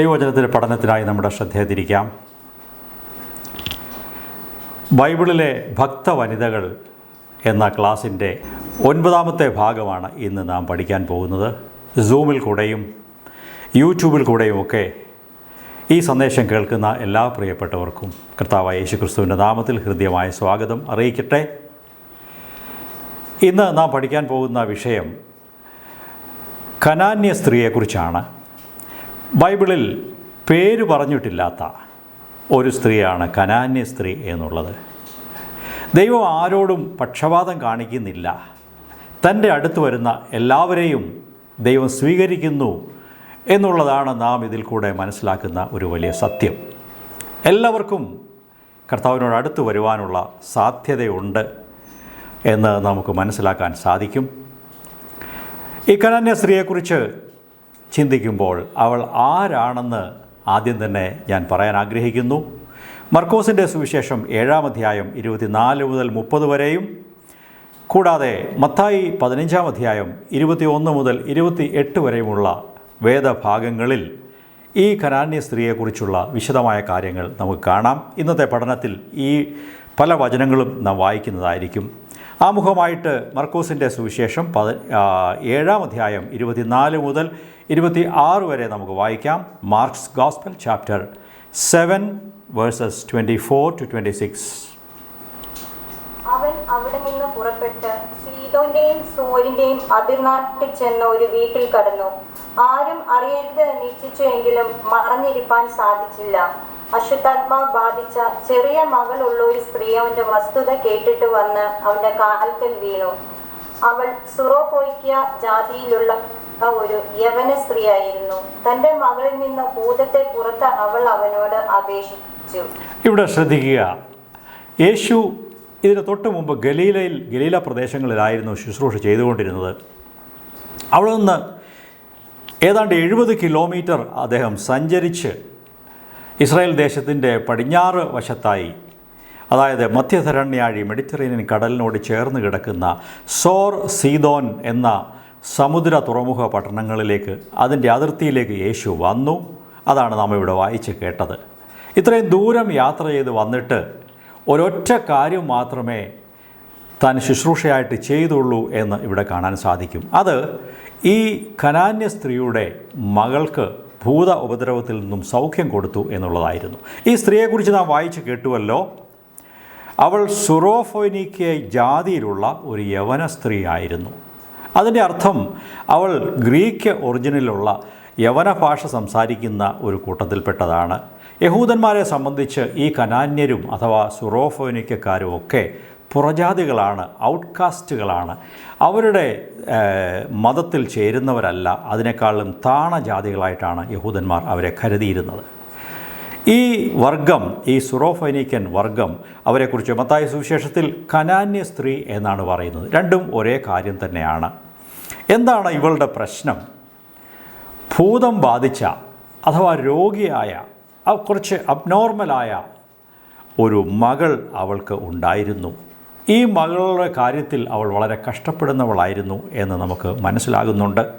ദൈവവചനത്തിന്റെ പഠനത്തിനായി നമ്മുടെ ശ്രദ്ധയെ തിരിക്കാം ബൈബിളിലെ ഭക്ത വനിതകൾ എന്ന ക്ലാസ്സിന്റെ ഒൻപതാമത്തെ ഭാഗമാണ് ഇന്ന് നാം പഠിക്കാൻ പോകുന്നത്. സൂമിൽ കൂടെയും യൂട്യൂബിൽ കൂടെയും ഒക്കെ ഈ സന്ദേശം കേൾക്കുന്ന എല്ലാ പ്രിയപ്പെട്ടവർക്കും കർത്താവായ യേശു ക്രിസ്തുവിന്റെ നാമത്തിൽ ഹൃദ്യമായ സ്വാഗതം അറിയിക്കട്ടെ. ഇന്ന് നാം പഠിക്കാൻ പോകുന്ന വിഷയം കനാന്യ സ്ത്രീയെക്കുറിച്ചാണ്. ബൈബിളിൽ പേര് പറഞ്ഞിട്ടില്ലാത്ത ഒരു സ്ത്രീയാണ് കനാന്യ സ്ത്രീ എന്നുള്ളത്. ദൈവം ആരോടും പക്ഷപാതം കാണിക്കുന്നില്ല. തന്റെ അടുത്ത് വരുന്ന എല്ലാവരെയും ദൈവം സ്വീകരിക്കുന്നു എന്നുള്ളതാണ് നാം ഇതിൽ കൂടെ മനസ്സിലാക്കുന്ന ഒരു വലിയ സത്യം. എല്ലാവർക്കും കർത്താവിനോട് അടുത്ത് വരുവാനുള്ള സാധ്യതയുണ്ട് എന്ന് നമുക്ക് മനസ്സിലാക്കാൻ സാധിക്കും. ഈ കനാന്യ സ്ത്രീയെക്കുറിച്ച് ചിന്തിക്കുമ്പോൾ അവൾ ആരാണെന്ന് ആദ്യം തന്നെ ഞാൻ പറയാൻ ആഗ്രഹിക്കുന്നു. മർക്കോസിന്റെ സുവിശേഷം ഏഴാം അധ്യായം ഇരുപത്തിനാല് മുതൽ മുപ്പത് വരെയും കൂടാതെ മത്തായി പതിനഞ്ചാം അധ്യായം ഇരുപത്തി ഒന്ന് മുതൽ ഇരുപത്തി എട്ട് വരെയുമുള്ള വേദഭാഗങ്ങളിൽ ഈ കനാന്യ സ്ത്രീയെക്കുറിച്ചുള്ള വിശദമായ കാര്യങ്ങൾ നമുക്ക് കാണാം. ഇന്നത്തെ പഠനത്തിൽ ഈ പല വചനങ്ങളും നാം വായിക്കുന്നതായിരിക്കും. ആമുഖമായിട്ട് മർക്കോസിന്റെ സുവിശേഷം പത ഏഴാം അധ്യായം ഇരുപത്തിനാല് മുതൽ ഇരുപത്തി ആറ് വരെ നമുക്ക് വായിക്കാം. Mark's gospel chapter seven verses twenty four to twenty six. അവൻ അവിടെ നിന്ന് പുറപ്പെട്ട് സീതോന്റെയും സോരിന്റെയും അതിർനാട്ടിൽ ഒരു വീട്ടിൽ കടന്നു. ആരും അറിയരുത് നിശ്ചയിച്ചുവെങ്കിലും മറഞ്ഞിരിപ്പാൻ സാധിച്ചില്ല. അശുദ്ധാത്മാവ് ബാധിച്ച ചെറിയ മകളുള്ള ഒരു സ്ത്രീ അവന്റെ വസ്തുത കേട്ടിട്ട് വന്ന് അവന്റെ കാൽക്കൽ വീണു. അവൾ സുറോപോയിക്ക ജാതിയിലുള്ള ഒരു യവന സ്ത്രീയായിരുന്നു. തന്റെ മകളിൽ നിന്ന് ഭൂതത്തെ പുറത്ത് അവൾ അവനോട് അപേക്ഷിച്ചു. ഇവിടെ ശ്രദ്ധിക്കുക. യേശു ഇതിന് തൊട്ട് മുമ്പ് ഗലീലയിൽ ഗലീല പ്രദേശങ്ങളിലായിരുന്നു ശുശ്രൂഷ ചെയ്തുകൊണ്ടിരുന്നത്. അവിടെ നിന്ന് ഏതാണ്ട് എഴുപത് കിലോമീറ്റർ അദ്ദേഹം സഞ്ചരിച്ച് ഇസ്രായേൽ ദേശത്തിന്റെ പടിഞ്ഞാറ് വശത്തായി അതായത് മധ്യധരണ്യാഴി മെഡിറ്ററേനിയൻ കടലിനോട് ചേർന്ന് കിടക്കുന്ന സോർ സീതോൻ എന്ന സമുദ്ര തുറമുഖ പട്ടണങ്ങളിലേക്ക് അതിന്റെ അതിർത്തിയിലേക്ക് യേശു വന്നു. അതാണ് നാം ഇവിടെ വായിച്ച് കേട്ടത്. ഇത്രയും ദൂരം യാത്ര ചെയ്ത് വന്നിട്ട് ഒരൊറ്റ കാര്യം മാത്രമേ താൻ ശുശ്രൂഷയായിട്ട് ചെയ്തുള്ളൂ എന്ന് ഇവിടെ കാണാൻ സാധിക്കും. അത് ഈ കനാന്യ സ്ത്രീയുടെ മകൾക്ക് ഭൂത ഉപദ്രവത്തിൽ നിന്നും സൗഖ്യം കൊടുത്തു എന്നുള്ളതായിരുന്നു. ഈ സ്ത്രീയെക്കുറിച്ച് നാം വായിച്ച് കേട്ടുവല്ലോ. അവൾ സുറോഫോനിക്കെ ജാതിയിലുള്ള ഒരു യവന സ്ത്രീ ആയിരുന്നു. അതിന്റെ അർത്ഥം അവൾ ഗ്രീക്ക് ഒറിജിനിലുള്ള യവന ഭാഷ സംസാരിക്കുന്ന ഒരു കൂട്ടത്തിൽപ്പെട്ടതാണ്. യഹൂദന്മാരെ സംബന്ധിച്ച് ഈ കനാന്യരും അഥവാ സുറോഫോനിക്കക്കാരും ഒക്കെ പുറജാതികളാണ് ഔട്ട്കാസ്റ്റുകളാണ്. അവരുടെ മതത്തിൽ ചേരുന്നവരല്ല. അതിനേക്കാളും താണ ജാതികളായിട്ടാണ് യഹൂദന്മാർ അവരെ കരുതിയിരുന്നത്. ഈ വർഗം ഈ സുറോഫൈനിക്കൻ വർഗം അവരെക്കുറിച്ച് മത്തായ സുവിശേഷത്തിൽ കനാന്യ സ്ത്രീ എന്നാണ് പറയുന്നത്. രണ്ടും ഒരേ കാര്യം തന്നെയാണ്. എന്താണ് ഇവളുടെ പ്രശ്നം? ഭൂതം ബാധിച്ച അഥവാ രോഗിയായ കുറച്ച് അബ്നോർമലായ ഒരു മകൾ അവൾക്ക് ഉണ്ടായിരുന്നു. ഈ മകളുടെ കാര്യത്തിൽ അവൾ വളരെ കഷ്ടപ്പെടുന്നവളായിരുന്നു എന്ന് നമുക്ക് മനസ്സിലാകുന്നുണ്ട്.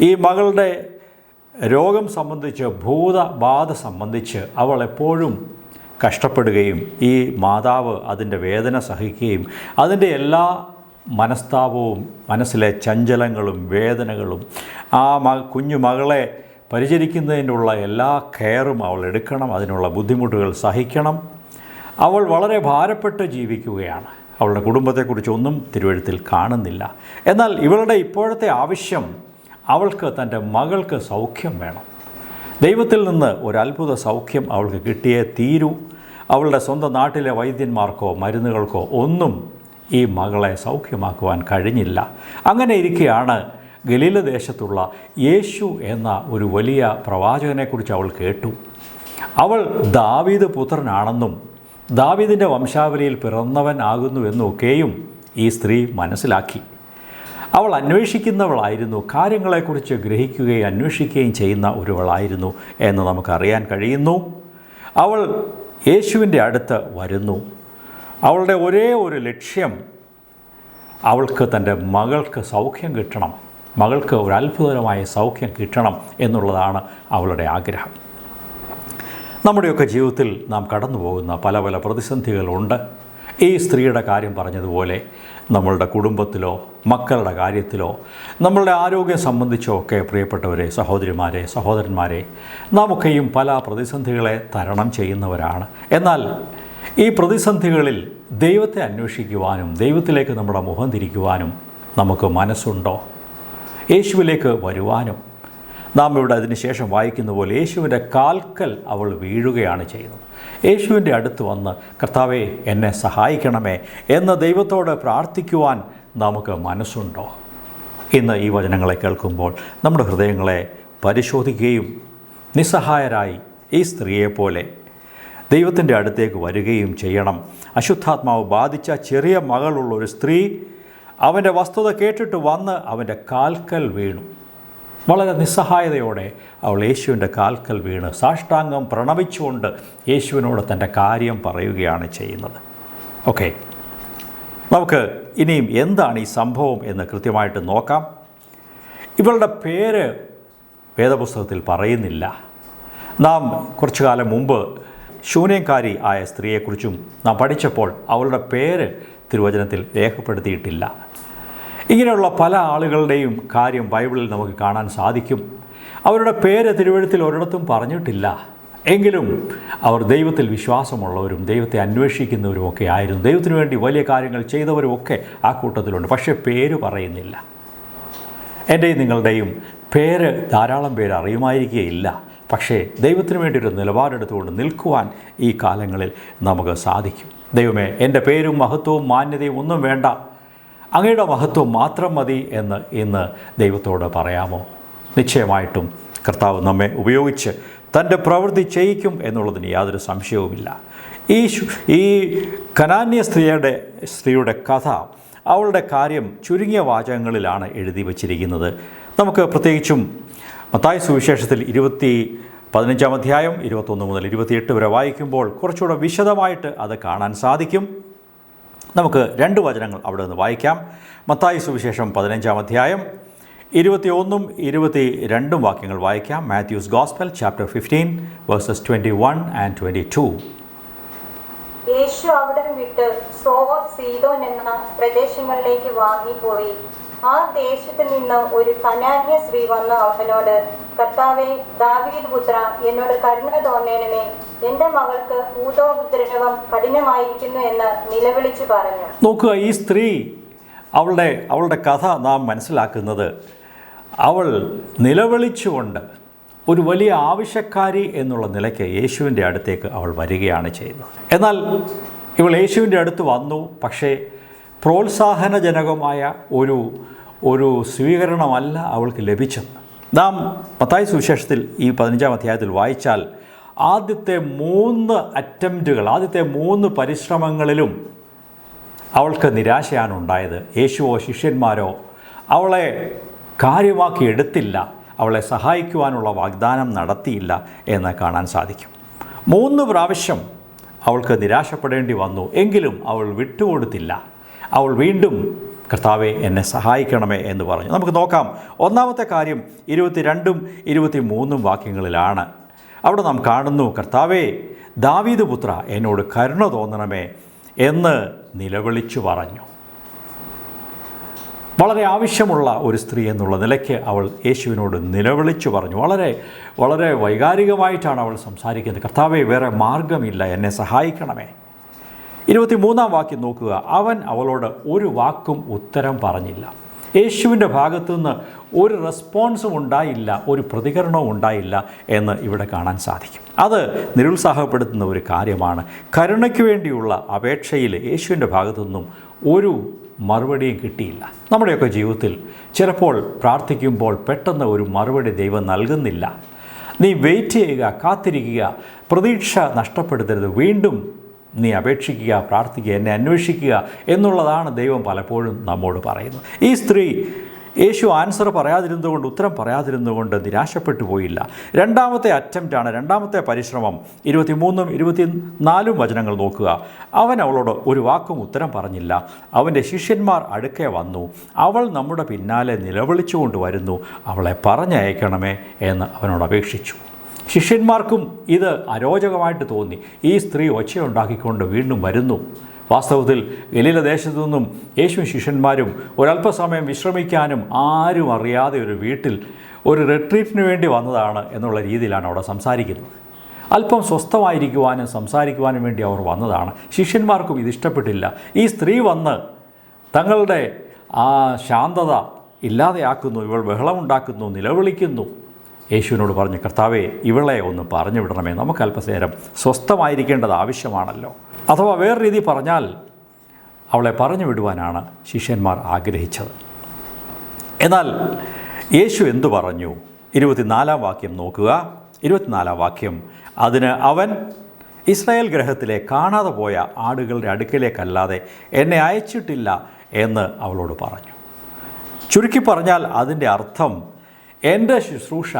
ഈ മകളുടെ രോഗം സംബന്ധിച്ച് ഭൂതബാധ സംബന്ധിച്ച് അവൾ എപ്പോഴും കഷ്ടപ്പെടുകയും ഈ മാതാവ് അതിന്റെ വേദന സഹിക്കുകയും അതിന്റെ എല്ലാ മനസ്താപവും മനസ്സിലെ ചഞ്ചലങ്ങളും വേദനകളും ആ മ കുഞ്ഞു മകളെ പരിചരിക്കുന്നതിനുള്ള എല്ലാ കെയറും അവൾ എടുക്കണം അതിനുള്ള ബുദ്ധിമുട്ടുകൾ സഹിക്കണം. അവൾ വളരെ ഭാരപ്പെട്ട് ജീവിക്കുകയാണ്. അവളുടെ കുടുംബത്തെക്കുറിച്ചൊന്നും തിരുവഴുത്തിൽ കാണുന്നില്ല. എന്നാൽ ഇവളുടെ ഇപ്പോഴത്തെ ആവശ്യം അവൾക്ക് തന്റെ മകൾക്ക് സൗഖ്യം വേണം. ദൈവത്തിൽ നിന്ന് ഒരു അത്ഭുത സൗഖ്യം അവൾക്ക് കിട്ടിയേ തീരൂ. അവളുടെ സ്വന്തം നാട്ടിലെ വൈദ്യന്മാർക്കോ മരുന്നുകൾക്കോ ഒന്നും ഈ മകളെ സൗഖ്യമാക്കുവാൻ കഴിഞ്ഞില്ല. അങ്ങനെ ഇരിക്കെയാണ് ഗലീല ദേശത്തുള്ള യേശു എന്ന ഒരു വലിയ പ്രവാചകനെക്കുറിച്ച് അവൾ കേട്ടു. അവൾ ദാവീദ് പുത്രനാണെന്നും ദാവീദിന്റെ വംശാവലിയിൽ പിറന്നവൻ ആകുന്നുവെന്നൊക്കെയും ഈ സ്ത്രീ മനസ്സിലാക്കി. അവൾ അന്വേഷിക്കുന്നവളായിരുന്നു. കാര്യങ്ങളെക്കുറിച്ച് ഗ്രഹിക്കുകയും അന്വേഷിക്കുകയും ചെയ്യുന്ന ഒരുവളായിരുന്നു എന്ന് നമുക്കറിയാൻ കഴിയുന്നു. അവൾ യേശുവിന്റെ അടുത്ത് വരുന്നു. അവളുടെ ഒരേ ഒരു ലക്ഷ്യം അവൾക്ക് തന്റെ മകൾക്ക് സൗഖ്യം കിട്ടണം. മകൾക്ക് ഒരു അത്ഭുതകരമായ സൗഖ്യം കിട്ടണം എന്നുള്ളതാണ് അവളുടെ ആഗ്രഹം. നമ്മുടെയൊക്കെ ജീവിതത്തിൽ നാം കടന്നു പോകുന്ന പല പല പ്രതിസന്ധികളുണ്ട്. ഈ സ്ത്രീയുടെ കാര്യം പറഞ്ഞതുപോലെ നമ്മളുടെ കുടുംബത്തിലോ മക്കളുടെ കാര്യത്തിലോ നമ്മളുടെ ആരോഗ്യം സംബന്ധിച്ചോ ഒക്കെ പ്രിയപ്പെട്ടവരെ സഹോദരിമാരെ സഹോദരന്മാരെ നാമൊക്കെയും പല പ്രതിസന്ധികളെ തരണം ചെയ്യുന്നവരാണ്. എന്നാൽ ഈ പ്രതിസന്ധികളിൽ ദൈവത്തെ അന്വേഷിക്കുവാനും ദൈവത്തിലേക്ക് നമ്മുടെ മുഖം തിരിക്കുവാനും നമുക്ക് മനസ്സുണ്ടോ? യേശുവിലേക്ക് വരുവാനും നാം ഇവിടെ അതിനുശേഷം വായിക്കുന്ന പോലെ യേശുവിന്റെ കാൽക്കൽ അവൾ വീഴുകയാണ് ചെയ്യുന്നത്. യേശുവിന്റെ അടുത്ത് വന്ന് കർത്താവെ എന്നെ സഹായിക്കണമേ. എന്ന് ദൈവത്തോട് പ്രാർത്ഥിക്കുവാൻ നമുക്ക് മനസ്സുണ്ടോ? ഇന്ന് ഈ വചനങ്ങളെ കേൾക്കുമ്പോൾ നമ്മുടെ ഹൃദയങ്ങളെ പരിശോധിക്കുകയും നിസ്സഹായരായി ഈ സ്ത്രീയെപ്പോലെ ദൈവത്തിന്റെ അടുത്തേക്ക് വരികയും ചെയ്യണം. അശുദ്ധാത്മാവ് ബാധിച്ച ചെറിയ മകളുള്ള ഒരു സ്ത്രീ അവന്റെ വസ്തുത കേട്ടിട്ട് വന്ന് അവന്റെ കാൽക്കൽ വീണു. വളരെ നിസ്സഹായതയോടെ അവൾ യേശുവിന്റെ കാൽക്കൽ വീണ് സാഷ്ടാംഗം പ്രണവിച്ചുകൊണ്ട് യേശുവിനോട് തന്റെ കാര്യം പറയുകയാണ് ചെയ്യുന്നത്. ഓക്കെ. നമുക്ക് ഇനിയും എന്താണ് ഈ സംഭവം എന്ന് കൃത്യമായിട്ട് നോക്കാം. ഇവളുടെ പേര് വേദപുസ്തകത്തിൽ പറയുന്നില്ല. നാം കുറച്ചു കാലം മുമ്പ് ശൂന്യക്കാരി ആയ സ്ത്രീയെക്കുറിച്ചും നാം പഠിച്ചപ്പോൾ അവളുടെ പേര് തിരുവചനത്തിൽ രേഖപ്പെടുത്തിയിട്ടില്ല. ഇങ്ങനെയുള്ള പല ആളുകളുടെയും കാര്യം ബൈബിളിൽ നമുക്ക് കാണാൻ സാധിക്കും. അവരുടെ പേര് തിരുവഴുത്തിൽ ഒരിടത്തും പറഞ്ഞിട്ടില്ല. എങ്കിലും അവർ ദൈവത്തിൽ വിശ്വാസമുള്ളവരും ദൈവത്തെ അന്വേഷിക്കുന്നവരും ഒക്കെ ആയിരുന്നു. ദൈവത്തിന് വേണ്ടി വലിയ കാര്യങ്ങൾ ചെയ്തവരും ഒക്കെ ആ കൂട്ടത്തിലുണ്ട്. പക്ഷേ പേര് പറയുന്നില്ല. എന്റെയും നിങ്ങളുടെയും പേര് ധാരാളം പേര് അറിയുമായിരിക്കുകയില്ല പക്ഷേ ദൈവത്തിന് വേണ്ടി ഒരു നിലപാടെടുത്തുകൊണ്ട് നിൽക്കുവാൻ ഈ കാലങ്ങളിൽ നമുക്ക് സാധിക്കും. ദൈവമേ എന്റെ പേരും മഹത്വവും മാന്യതയും ഒന്നും വേണ്ട. അങ്ങയുടെ മഹത്വം മാത്രം മതി എന്ന് ഇന്ന് ദൈവത്തോട് പറയാമോ? നിശ്ചയമായിട്ടും കർത്താവ് നമ്മെ ഉപയോഗിച്ച് തന്റെ പ്രവൃത്തി ചെയ്യിക്കും എന്നുള്ളതിന് യാതൊരു സംശയവുമില്ല. ഈ ഈ കനാന്യ സ്ത്രീയുടെ സ്ത്രീയുടെ കഥ അവളുടെ കാര്യം ചുരുങ്ങിയ വാചകങ്ങളിലാണ് എഴുതി വച്ചിരിക്കുന്നത്. നമുക്ക് പ്രത്യേകിച്ചും മത്തായ സുവിശേഷത്തിൽ ഇരുപത്തി പതിനഞ്ചാം അധ്യായം ഇരുപത്തൊന്ന് മുതൽ ഇരുപത്തിയെട്ട് വരെ വായിക്കുമ്പോൾ കുറച്ചുകൂടെ വിശദമായിട്ട് അത് കാണാൻ സാധിക്കും. നമുക്ക് രണ്ട് വചനങ്ങൾ അവിടെ നിന്ന് വായിക്കാം. മത്തായി സുവിശേഷം പതിനഞ്ചാം അധ്യായം ഇരുപത്തി ഒന്നും ഇരുപത്തി രണ്ടും വാക്യങ്ങൾ വായിക്കാം. Matthew's gospel chapter fifteen verses twenty one and twenty two യേശു അവിടം വിട്ട് സോവർ സീതോൻ എന്ന പ്രദേശങ്ങളിലേക്ക് വാങ്ങിപ്പോയി. ആ ദേശത്ത് നിന്ന് ഒരു കനാന്യ സ്ത്രീ വന്ന് അവനോട് കർത്താവെ ദാവീദ് പുത്ര എന്നോട് കരുണ തോന്നേണമേ. എന്റെ മകൾക്ക് ഭൂതോപദ്രവം കഠിനമായിരിക്കുന്നു എന്ന് നിലവിളിച്ചു പറഞ്ഞു. നോക്കുക ഈ സ്ത്രീ അവളുടെ അവളുടെ കഥ നാം മനസ്സിലാക്കുന്നത്. അവൾ നിലവിളിച്ചുകൊണ്ട് ഒരു വലിയ ആവശ്യക്കാരി എന്നുള്ള നിലയ്ക്ക് യേശുവിന്റെ അടുത്തേക്ക് അവൾ വരികയാണ് ചെയ്യുന്നത്. എന്നാൽ ഇവൾ യേശുവിന്റെ അടുത്ത് വന്നു പക്ഷേ പ്രോത്സാഹനജനകമായ ഒരു ഒരു സ്വീകരണമല്ല അവൾക്ക് ലഭിച്ചത്. നാം പത്തായ സുവിശേഷത്തിൽ ഈ പതിനഞ്ചാം അധ്യായത്തിൽ വായിച്ചാൽ ആദ്യത്തെ മൂന്ന് അറ്റംപ്റ്റുകൾ ആദ്യത്തെ മൂന്ന് പരിശ്രമങ്ങളിലും അവൾക്ക് നിരാശയാണ് ഉണ്ടായത്. യേശുവോ ശിഷ്യന്മാരോ അവളെ കാര്യമാക്കി എടുത്തില്ല. അവളെ സഹായിക്കുവാനുള്ള വാഗ്ദാനം നടത്തിയില്ല എന്ന് കാണാൻ സാധിക്കും. മൂന്ന് പ്രാവശ്യം അവൾക്ക് നിരാശപ്പെടേണ്ടി വന്നു. എങ്കിലും അവൾ വിട്ടുകൊടുത്തില്ല. അവൾ വീണ്ടും കർത്താവെ എന്നെ സഹായിക്കണമേ എന്ന് പറഞ്ഞു. നമുക്ക് നോക്കാം. ഒന്നാമത്തെ കാര്യം ഇരുപത്തിരണ്ടും ഇരുപത്തി മൂന്നും വാക്യങ്ങളിലാണ്. അവിടെ നാം കാണുന്നു കർത്താവേ ദാവീദ് പുത്ര എന്നോട് കരുണ തോന്നണമേ എന്ന് നിലവിളിച്ചു പറഞ്ഞു. വളരെ ആവശ്യമുള്ള ഒരു സ്ത്രീ എന്നുള്ള നിലയ്ക്ക് അവൾ യേശുവിനോട് നിലവിളിച്ചു പറഞ്ഞു. വളരെ വളരെ വൈകാരികമായിട്ടാണ് അവൾ സംസാരിക്കുന്നത്. കർത്താവെ വേറെ മാർഗമില്ല എന്നെ സഹായിക്കണമേ. ഇരുപത്തിമൂന്നാം വാക്യം നോക്കുക. അവൻ അവളോട് ഒരു വാക്കും ഉത്തരം പറഞ്ഞില്ല. യേശുവിന്റെ ഭാഗത്തു നിന്ന് ഒരു റെസ്പോൺസും ഉണ്ടായില്ല ഒരു പ്രതികരണവും ഉണ്ടായില്ല എന്ന് ഇവിടെ കാണാൻ സാധിക്കും. അത് നിരുത്സാഹപ്പെടുത്തുന്ന ഒരു കാര്യമാണ്. കരുണയ്ക്ക് വേണ്ടിയുള്ള അപേക്ഷയിൽ യേശുവിന്റെ ഭാഗത്തു നിന്നും ഒരു മറുപടിയും കിട്ടിയില്ല. നമ്മുടെയൊക്കെ ജീവിതത്തിൽ ചിലപ്പോൾ പ്രാർത്ഥിക്കുമ്പോൾ പെട്ടെന്ന് ഒരു മറുപടി ദൈവം നൽകുന്നില്ല. നീ വെയിറ്റ് ചെയ്യുക കാത്തിരിക്കുക പ്രതീക്ഷ നഷ്ടപ്പെടുത്തരുത്. വീണ്ടും നീ അപേക്ഷിക്കുക പ്രാർത്ഥിക്കുക എന്നെ അന്വേഷിക്കുക എന്നുള്ളതാണ് ദൈവം പലപ്പോഴും നമ്മോട് പറയുന്നത്. ഈ സ്ത്രീ യേശു ആൻസർ പറയാതിരുന്നതുകൊണ്ട് ഉത്തരം പറയാതിരുന്നതുകൊണ്ട് നിരാശപ്പെട്ടു പോയില്ല. രണ്ടാമത്തെ അറ്റംപ്റ്റാണ് രണ്ടാമത്തെ പരിശ്രമം. ഇരുപത്തിമൂന്നും ഇരുപത്തിനാലും വചനങ്ങൾ നോക്കുക. അവൻ അവളോട് ഒരു വാക്കും ഉത്തരം പറഞ്ഞില്ല. അവന്റെ ശിഷ്യന്മാർ അടുക്കെ വന്നു. അവൾ നമ്മുടെ പിന്നാലെ നിലവിളിച്ചുകൊണ്ട് വരുന്നു. അവളെ പറഞ്ഞയക്കണമേ എന്ന് അവനോട് അപേക്ഷിച്ചു. ശിഷ്യന്മാർക്കും ഇത് അരോചകമായിട്ട് തോന്നി. ഈ സ്ത്രീ ഒച്ചയുണ്ടാക്കിക്കൊണ്ട് വീണ്ടും വരുന്നു. വാസ്തവത്തിൽ ഗലീല ദേശത്തു നിന്നും യേശു ശിഷ്യന്മാരും ഒരല്പസമയം വിശ്രമിക്കാനും ആരും അറിയാതെ ഒരു വീട്ടിൽ ഒരു റിട്രീറ്റിന് വേണ്ടി വന്നതാണ് എന്നുള്ള രീതിയിലാണ് അവിടെ സംസാരിക്കുന്നത്. അല്പം സ്വസ്ഥമായിരിക്കുവാനും സംസാരിക്കുവാനും വേണ്ടി അവർ വന്നതാണ്. ശിഷ്യന്മാർക്കും ഇത് ഇഷ്ടപ്പെട്ടില്ല. ഈ സ്ത്രീ വന്ന് തങ്ങളുടെ ആ ശാന്തത ഇല്ലാതെയാക്കുന്നു. ഇവൾ ബഹളമുണ്ടാക്കുന്നു നിലവിളിക്കുന്നു. യേശുവിനോട് പറഞ്ഞു കർത്താവേ ഇവളെ ഒന്ന് പറഞ്ഞു വിടണമേ. നമുക്ക് അല്പനേരം സ്വസ്ഥമായിരിക്കേണ്ടത് ആവശ്യമാണല്ലോ. അഥവാ വേറെ രീതി പറഞ്ഞാൽ അവളെ പറഞ്ഞു വിടുവാനാണ് ശിഷ്യന്മാർ ആഗ്രഹിച്ചത്. എന്നാൽ യേശു എന്തു പറഞ്ഞു? ഇരുപത്തിനാലാം വാക്യം നോക്കുക. ഇരുപത്തിനാലാം വാക്യം അതിന് അവൻ ഇസ്രായേൽ ഗ്രഹത്തിലെ കാണാതെ പോയ ആടുകളുടെ അടുക്കലേക്കല്ലാതെ എന്നെ അയച്ചിട്ടില്ല എന്ന് അവളോട് പറഞ്ഞു. ചുരുക്കി പറഞ്ഞാൽ അതിന്റെ അർത്ഥം എന്റെ ശുശ്രൂഷ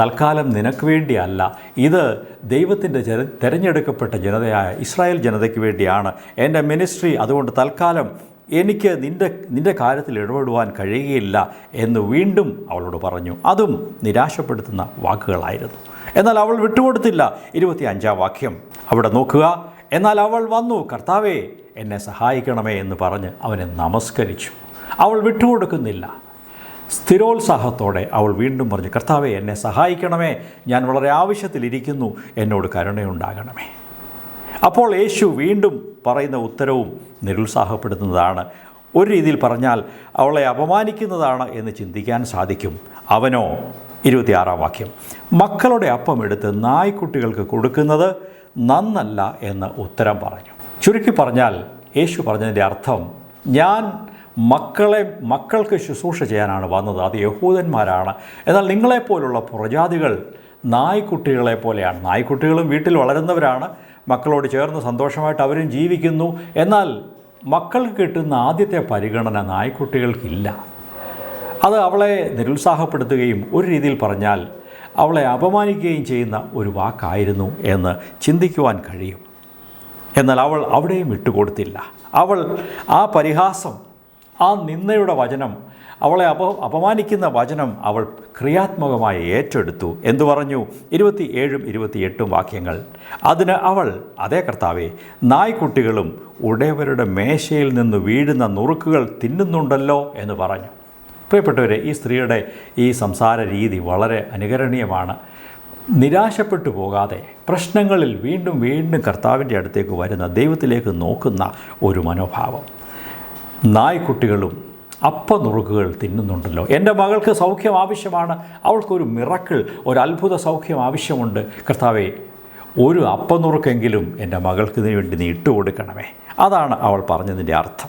തൽക്കാലം നിനക്ക് വേണ്ടിയല്ല. ഇത് ദൈവത്തിന്റെ ജന തിരഞ്ഞെടുക്കപ്പെട്ട ജനതയായ ഇസ്രായേൽ ജനതയ്ക്ക് വേണ്ടിയാണ്. എന്റെ മിനിസ്ട്രി അതുകൊണ്ട് തൽക്കാലം എനിക്ക് നിന്റെ നിന്റെ കാര്യത്തിൽ ഇടപെടുവാൻ കഴിയുകയില്ല എന്ന് വീണ്ടും അവളോട് പറഞ്ഞു. അതും നിരാശപ്പെടുത്തുന്ന വാക്കുകളായിരുന്നു. എന്നാൽ അവൾ വിട്ടുകൊടുത്തില്ല. ഇരുപത്തി അഞ്ചാം വാക്യം. അവിടെ നോക്കുക. എന്നാൽ അവൾ വന്നു. കർത്താവേ എന്നെ സഹായിക്കണമേ എന്ന് പറഞ്ഞ് അവനെ നമസ്കരിച്ചു. അവൾ വിട്ടുകൊടുക്കുന്നില്ല. സ്ഥിരോത്സാഹത്തോടെ അവൾ വീണ്ടും പറഞ്ഞു കർത്താവെ എന്നെ സഹായിക്കണമേ. ഞാൻ വളരെ ആവശ്യത്തിലിരിക്കുന്നു. എന്നോട് കരുണയുണ്ടാകണമേ. അപ്പോൾ യേശു വീണ്ടും പറയുന്ന ഉത്തരവും നിരുത്സാഹപ്പെടുത്തുന്നതാണ്. ഒരു രീതിയിൽ പറഞ്ഞാൽ അവളെ അപമാനിക്കുന്നതാണ് എന്ന് ചിന്തിക്കാൻ സാധിക്കും. അവനോ ഇരുപത്തിയാറാം വാക്യം മക്കളുടെ അപ്പം എടുത്ത് നായ്ക്കുട്ടികൾക്ക് കൊടുക്കുന്നത് നന്നല്ല എന്ന് ഉത്തരം പറഞ്ഞു. ചുരുക്കി പറഞ്ഞാൽ യേശു പറഞ്ഞതിന്റെ അർത്ഥം ഞാൻ മക്കളെ മക്കൾക്ക് ശുശ്രൂഷ ചെയ്യാനാണ് വന്നത്. അത് യഹൂദന്മാരാണ്. എന്നാൽ നിങ്ങളെപ്പോലുള്ള പ്രജാതികൾ നായ്ക്കുട്ടികളെ പോലെയാണ്. നായ്ക്കുട്ടികളും വീട്ടിൽ വളരുന്നവരാണ്. മക്കളോട് ചേർന്ന് സന്തോഷമായിട്ട് അവരും ജീവിക്കുന്നു. എന്നാൽ മക്കൾക്ക് കിട്ടുന്ന ആദ്യത്തെ പരിഗണന നായ്ക്കുട്ടികൾക്കില്ല. അത് അവളെ നിരുത്സാഹപ്പെടുത്തുകയും ഒരു രീതിയിൽ പറഞ്ഞാൽ അവളെ അപമാനിക്കുകയും ചെയ്യുന്ന ഒരു വാക്കായിരുന്നു എന്ന് ചിന്തിക്കുവാൻ കഴിയും. എന്നാൽ അവൾ അവിടെയും വിട്ടുകൊടുത്തില്ല. അവൾ ആ പരിഹാസം ആ നിന്നയുടെ വചനം അവളെ അപ അപമാനിക്കുന്ന വചനം അവൾ ക്രിയാത്മകമായി ഏറ്റെടുത്തു. എന്ന് പറഞ്ഞു? ഇരുപത്തി ഏഴും ഇരുപത്തിയെട്ടും വാക്യങ്ങൾ. അതിന് അവൾ അതേ കർത്താവെ നായ്ക്കുട്ടികളും ഉടയവരുടെ മേശയിൽ നിന്ന് വീഴുന്ന നുറുക്കുകൾ തിന്നുന്നുണ്ടല്ലോ എന്ന് പറഞ്ഞു. പ്രിയപ്പെട്ടവരെ ഈ സ്ത്രീയുടെ ഈ സംസാര രീതി വളരെ അനുകരണീയമാണ്. നിരാശപ്പെട്ടു പോകാതെ പ്രശ്നങ്ങളിൽ വീണ്ടും വീണ്ടും കർത്താവിന്റെ അടുത്തേക്ക് വരുന്ന ദൈവത്തിലേക്ക് നോക്കുന്ന ഒരു മനോഭാവം. നായ്ക്കുട്ടികളും അപ്പനുറുക്കുകൾ തിന്നുന്നുണ്ടല്ലോ. എന്റെ മകൾക്ക് സൗഖ്യം ആവശ്യമാണ്. അവൾക്കൊരു മിറക്കിൾ ഒരു അത്ഭുത സൗഖ്യം ആവശ്യമുണ്ട്. കർത്താവെ ഒരു അപ്പനുറുക്കെങ്കിലും എന്റെ മകൾക്ക് ഇതിനു വേണ്ടി നീ ഇട്ടുകൊടുക്കണമേ അതാണ് അവൾ പറഞ്ഞതിന്റെ അർത്ഥം.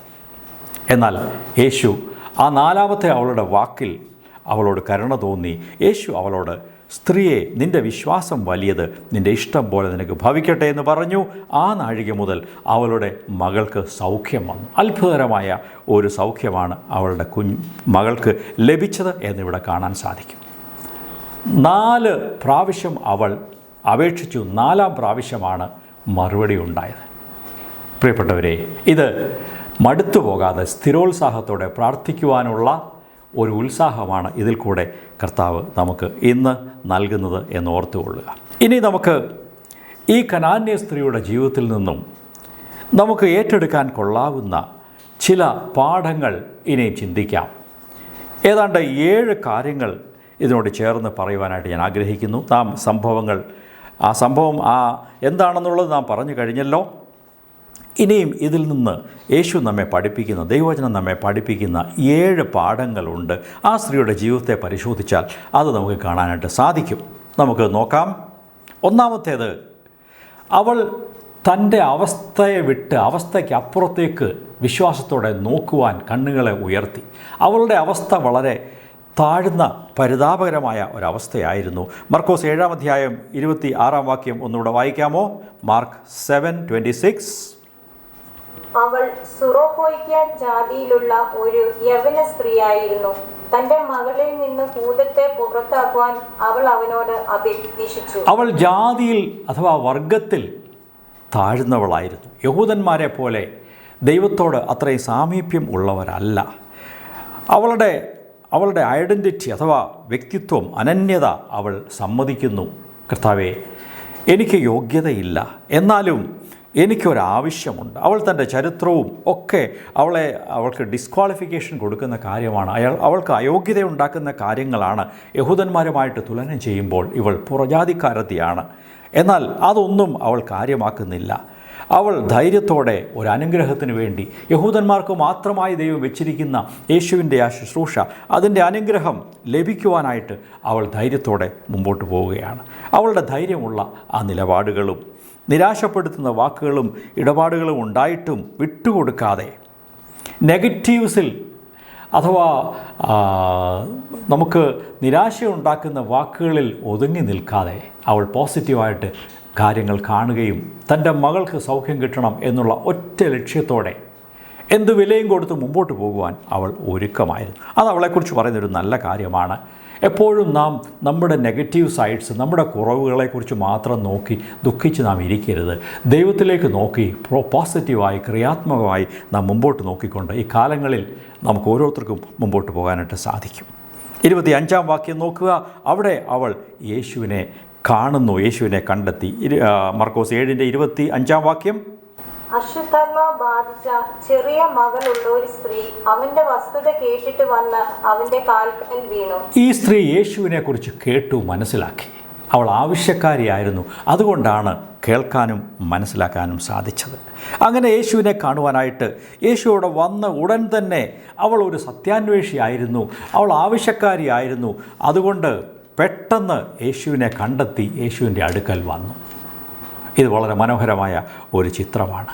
എന്നാൽ യേശു ആ നാലാമത്തെ അവളുടെ വാക്കിൽ അവളോട് കരുണ തോന്നി. യേശു അവളോട് സ്ത്രീയെ നിന്റെ വിശ്വാസം വലിയത് നിന്റെ ഇഷ്ടം പോലെ നിനക്ക് ഭവിക്കട്ടെ എന്ന് പറഞ്ഞു. ആ നാഴിക മുതൽ അവളുടെ മകൾക്ക് സൗഖ്യം വന്നു. അത്ഭുതകരമായ ഒരു സൗഖ്യമാണ് അവളുടെ കുഞ്ഞ് മകൾക്ക് ലഭിച്ചത് എന്നിവിടെ കാണാൻ സാധിക്കും. നാല് പ്രാവശ്യം അവൾ അപേക്ഷിച്ചു. നാലാം പ്രാവശ്യമാണ് മറുപടി ഉണ്ടായത്. പ്രിയപ്പെട്ടവരെ ഇത് മടുത്തു പോകാതെ സ്ഥിരോത്സാഹത്തോടെ പ്രാർത്ഥിക്കുവാനുള്ള ഒരു ഉത്സാഹമാണ് ഇതിൽ കൂടെ കർത്താവ് നമുക്ക് ഇന്ന് നൽകുന്നത് എന്ന് ഓർത്തുകൊള്ളുക. ഇനി നമുക്ക് ഈ കനാന്യ സ്ത്രീയുടെ ജീവിതത്തിൽ നിന്നും നമുക്ക് ഏറ്റെടുക്കാൻ കൊള്ളാവുന്ന ചില പാഠങ്ങൾ ഇനി ചിന്തിക്കാം. ഏതാണ്ട് ഏഴ് കാര്യങ്ങൾ ഇതിനോട് ചേർന്ന് പറയുവാനായിട്ട് ഞാൻ ആഗ്രഹിക്കുന്നു. നാം സംഭവങ്ങൾ ആ സംഭവം ആ എന്താണെന്നുള്ളത് നാം പറഞ്ഞു കഴിഞ്ഞല്ലോ. ഇനിയും ഇതിൽ നിന്ന് യേശു നമ്മെ പഠിപ്പിക്കുന്ന ദൈവവചനം നമ്മെ പഠിപ്പിക്കുന്ന ഏഴ് പാഠങ്ങളുണ്ട്. ആ സ്ത്രീയുടെ ജീവിതത്തെ പരിശോധിച്ചാൽ അത് നമുക്ക് കാണാനായിട്ട് സാധിക്കും. നമുക്ക് നോക്കാം. ഒന്നാമത്തേത് അവൾ തന്റെ അവസ്ഥയെ വിട്ട് അവസ്ഥയ്ക്ക് അപ്പുറത്തേക്ക് വിശ്വാസത്തോടെ നോക്കുവാൻ കണ്ണുകളെ ഉയർത്തി. അവളുടെ അവസ്ഥ വളരെ താഴ്ന്ന പരിതാപകരമായ ഒരവസ്ഥയായിരുന്നു. മർക്കോസ് ഏഴാം അധ്യായം ഇരുപത്തി ആറാം വാക്യം ഒന്നുകൂടെ വായിക്കാമോ? Mark seven twenty six. അവൾ സുറോപ്പോയ്ക്ക ജാതിയിലുള്ള ഒരു യവന സ്ത്രീയായിരുന്നു. തന്റെ മകളിൽ നിന്ന് ഭൂതത്തെ പുറത്താക്കുവാൻ അവൾ അവനോട് അഭ്യർത്ഥിച്ചു അവൾ ജാതിയിൽ അഥവാ വർഗത്തിൽ താഴ്ന്നവളായിരുന്നു. യഹൂദന്മാരെ പോലെ ദൈവത്തോട് അത്രയും സാമീപ്യം ഉള്ളവരല്ല. അവളുടെ അവളുടെ ഐഡന്റിറ്റി അഥവാ വ്യക്തിത്വം അനന്യത അവൾ സമ്മതിക്കുന്നു. കർത്താവെ എനിക്ക് യോഗ്യതയില്ല. എന്നാലും എനിക്കൊരാവശ്യമുണ്ട്. അവൾ തന്റെ ചരിത്രവും ഒക്കെ അവളെ അവൾക്ക് ഡിസ്ക്വാളിഫിക്കേഷൻ കൊടുക്കുന്ന കാര്യമാണ്. അയാൾ അവൾക്ക് അയോഗ്യത ഉണ്ടാക്കുന്ന കാര്യങ്ങളാണ്. യഹൂദന്മാരുമായിട്ട് തുലനം ചെയ്യുമ്പോൾ ഇവൾ പുറജാതിക്കാരത്തിയാണ്. എന്നാൽ അതൊന്നും അവൾ കാര്യമാക്കുന്നില്ല. അവൾ ധൈര്യത്തോടെ ഒരു അനുഗ്രഹത്തിന് വേണ്ടി. യഹൂദന്മാർക്ക് മാത്രമായി ദൈവം വെച്ചിരിക്കുന്ന യേശുവിന്റെ ആ ശുശ്രൂഷ അതിന്റെ അനുഗ്രഹം ലഭിക്കുവാനായിട്ട് അവൾ ധൈര്യത്തോടെ മുമ്പോട്ട് പോവുകയാണ്. അവളുടെ ധൈര്യമുള്ള ആ നിലപാടുകളും നിരാശപ്പെടുത്തുന്ന വാക്കുകളും ഇടപാടുകളും ഉണ്ടായിട്ടും വിട്ടുകൊടുക്കാതെ നെഗറ്റീവ്സിൽ അഥവാ നമുക്ക് നിരാശയുണ്ടാക്കുന്ന വാക്കുകളിൽ ഒതുങ്ങി നിൽക്കാതെ അവൾ പോസിറ്റീവായിട്ട് കാര്യങ്ങൾ കാണുകയും തന്റെ മകൾക്ക് സൗഖ്യം കിട്ടണം എന്നുള്ള ഒറ്റ ലക്ഷ്യത്തോടെ എന്ത് വിലയും കൊടുത്ത് മുമ്പോട്ട് പോകുവാൻ അവൾ ഒരുക്കമായിരുന്നു. അത് അവളെക്കുറിച്ച് പറയുന്നൊരു നല്ല കാര്യമാണ്. എപ്പോഴും നാം നമ്മുടെ നെഗറ്റീവ് സൈഡ്സ് നമ്മുടെ കുറവുകളെക്കുറിച്ച് മാത്രം നോക്കി ദുഃഖിച്ച് നാം ഇരിക്കരുത്. ദൈവത്തിലേക്ക് നോക്കി പോസിറ്റീവായി ക്രിയാത്മകമായി നാം മുമ്പോട്ട് നോക്കിക്കൊണ്ട് ഈ കാലങ്ങളിൽ നമുക്ക് ഓരോരുത്തർക്കും മുമ്പോട്ട് പോകാനായിട്ട് സാധിക്കും. ഇരുപത്തി അഞ്ചാം വാക്യം നോക്കുക. അവിടെ അവൾ യേശുവിനെ കാണുന്നു. യേശുവിനെ കണ്ടെത്തി. മർക്കോസ് ഏഴിന്റെ ഇരുപത്തി അഞ്ചാം വാക്യം. അശ്വത്ഥർമ്മ ബാധിച്ച ചെറിയ മകളുള്ള ഒരു സ്ത്രീ അവന്റെ വസ്തുത കേട്ടിട്ട് വന്ന് അവന്റെ കാൽക്കൽ വീണു. ഈ സ്ത്രീ യേശുവിനെ കുറിച്ച് കേട്ടു മനസ്സിലാക്കി. അവൾ ആവശ്യക്കാരിയായിരുന്നു. അതുകൊണ്ടാണ് കേൾക്കാനും മനസ്സിലാക്കാനും സാധിച്ചത്. അങ്ങനെ യേശുവിനെ കാണുവാനായിട്ട് യേശുവിടെ വന്ന ഉടൻ തന്നെ അവൾ ഒരു സത്യാന്വേഷിയായിരുന്നു. അവൾ ആവശ്യക്കാരിയായിരുന്നു. അതുകൊണ്ട് പെട്ടെന്ന് യേശുവിനെ കണ്ടെത്തി യേശുവിന്റെ അടുക്കൽ വന്നു. ഇത് വളരെ മനോഹരമായ ഒരു ചിത്രമാണ്.